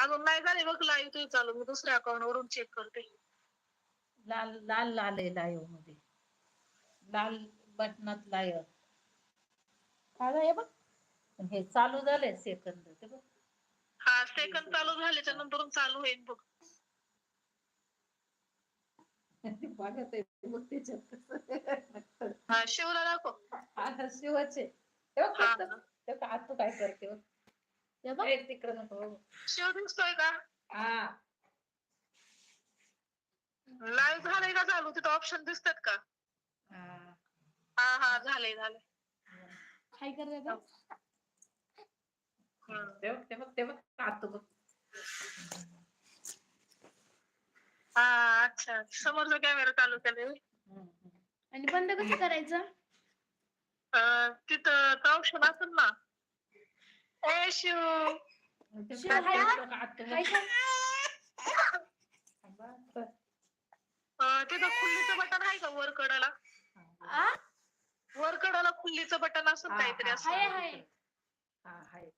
अजून नाही झाले बघ लाईव्ह तुझी चालू. मी दुसऱ्या अकाउंट वरून चेक करते. लाल लाल लाल आहे लाईव्हमध्ये. लाल बटनात लाईव्ह काय आहे बघ. हे चालू झालंय सेकंद ते बघ. हा सेकंद चालू झाल्याच्यानंतर चालू होईल बघ. बघत आहे बघ त्याच्यात. हा शिवला दाखव. हा, शिवाचे. ते बघ. ते आता तू काय करते बघ. हे बघ. तिकडं नको. शिव दिसतोय का? हा. लाईव्ह झालंय का चालू? तिथं ऑप्शन दिसतात का? हा. हा हा झालंय झालंय. काय करते. ते बघ ते बघ ते बघ. आता बघ. हा अच्छा. समोरचा कॅमेरा चालू हम्म. आणि बंद कसं करायचं? अं, तिथं ऑप्शन असेल ना? बघ. अं, तिथं खुल्लीचं बटन आहे का वर कडाला आ? वर कडाला खुल्लीचं बटन असं काहीतरी असं. हाय, हाय. हाय.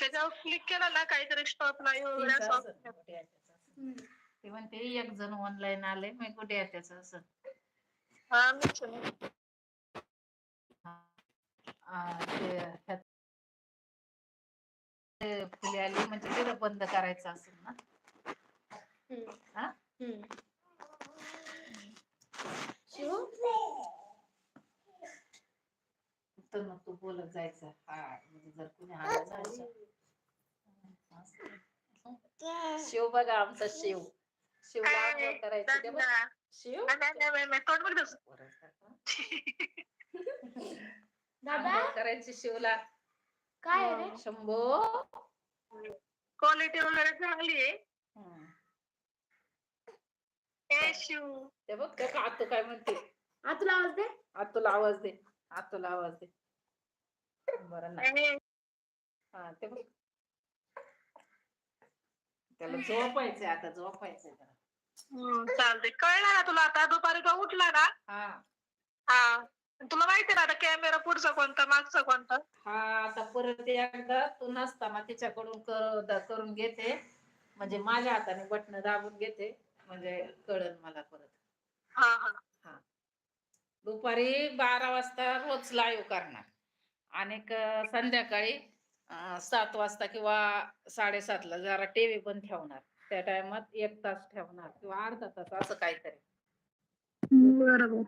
त्याच्यावर क्लिक केलं ना काहीतरी स्टॉप लाईव्ह वगैरे. ते म्हणते एक जण ऑनलाईन आले मी कुठे आहे त्याचं असं? हा ते फुले आली म्हणजे तिथं बंद करायचं असेल ना हम्म. हा? तर मग तू बोलत जायचं हा म्हणजे जर कुणी आलं. शिव बघा आमचा शिव शिवला आंघोळ करायची ते बघ. शिव. दादा करायची शिवला शंभो. क्वालिटी वगैरे चांगली आहे. ए शिव ते बघ ते का आतू काय म्हणते? आ तुला आवाज दे. आतूला आवाज दे. आतूला आवाज दे. बरं हा ते बघ. त्याला झोपायचंय आता झोपायचंय त्याला. चालतंय. कळलं ना तुला आता? दुपारी तो उठला ना? हा. हा. तुला माहिती ना आता कॅमेरा पुढचा कोणता मागचा कोणता? हा आता परत एकदा तू नसताना तिच्याकडून कर- द- करून घेते. म्हणजे माझ्या हाताने बटन दाबून घेते म्हणजे कळल मला परत. हा हा. दुपारी बारा वाजता रोज लाईव्ह करणार. आणि क- संध्याकाळी अं, सात वाजता किंवा साडेसातला जरा टीव्ही पण ठेवणार. त्या टायमात एक तास ठेवणार किंवा अर्धा तास असं काहीतरी. बरोबर.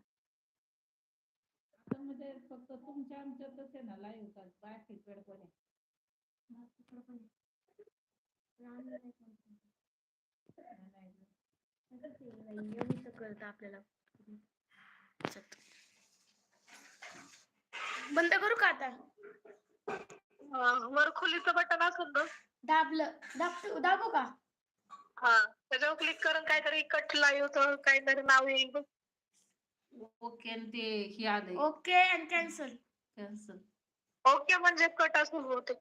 तुमच्या आमच्यातच आहे ना लाईव्ह कर बाकीकडे पण आहे. एवढं कळतं आपल्याला बंद करू का आता? वर खोलीचं बटन असेल ना दाबलं. दाब दाबू का? हा त्याच्यावर क्लिक करून काहीतरी कट लाईव्ह काहीतरी नाव येईल. बघ. ओके आणि ते हे आलंय. Okay and cancel. Cancel. Okay म्हणजे कट असेल बहुतेक